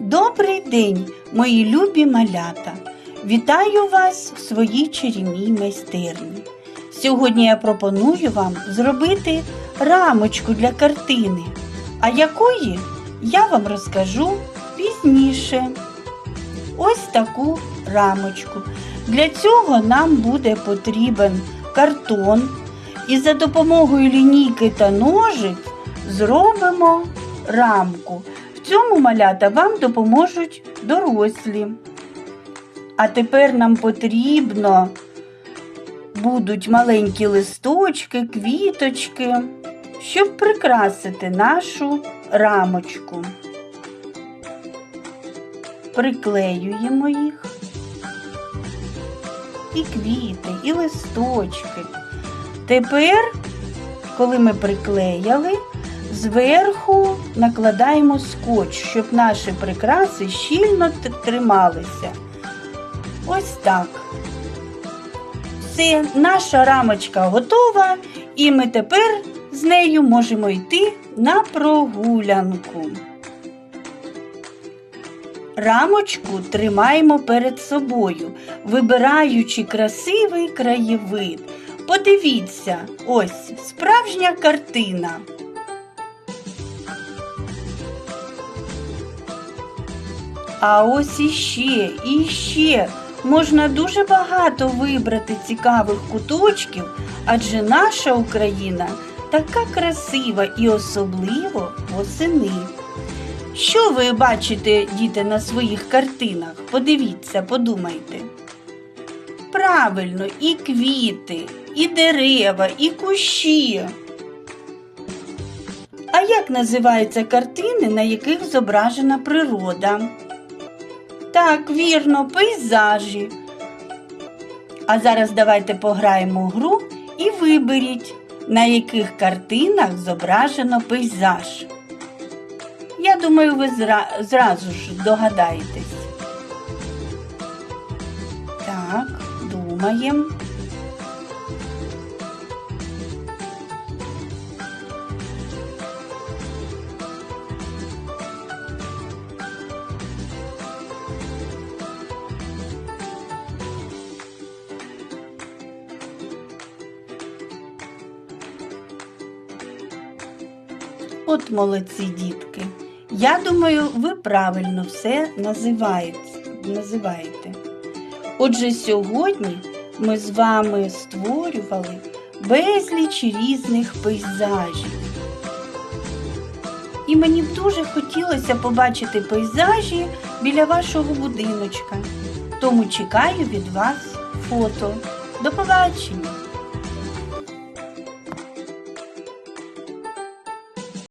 Добрий день, мої любі малята! Вітаю вас в своїй чарівній майстерні. Сьогодні я пропоную вам зробити рамочку для картини, а якої я вам розкажу пізніше. Ось таку рамочку. Для цього нам буде потрібен картон, і за допомогою лінійки та ножиць зробимо рамку. Цьому малята вам допоможуть дорослі. А тепер нам потрібно будуть маленькі листочки, квіточки, щоб прикрасити нашу рамочку. Приклеюємо їх. І квіти, і листочки. Тепер, коли ми приклеяли, зверху накладаємо скотч, щоб наші прикраси щільно трималися. Ось так. Все, наша рамочка готова, і ми тепер з нею можемо йти на прогулянку. Рамочку тримаємо перед собою, вибираючи красивий краєвид. Подивіться, ось справжня картина. А ось іще, іще можна дуже багато вибрати цікавих куточків, адже наша Україна така красива і особливо восени. Що ви бачите, діти, на своїх картинах? Подивіться, подумайте. Правильно, і квіти, і дерева, і кущі. А як називаються картини, на яких зображена природа? Так, вірно, пейзажі. А зараз давайте пограємо в гру і виберіть, на яких картинах зображено пейзаж. Я думаю, ви зра- зразу ж догадаєтесь. Так, думаємо. От молодці дітки. Я думаю, ви правильно все називаєте. Отже, сьогодні ми з вами створювали безліч різних пейзажів. І мені б дуже хотілося побачити пейзажі біля вашого будиночка. Тому чекаю від вас фото. До побачення!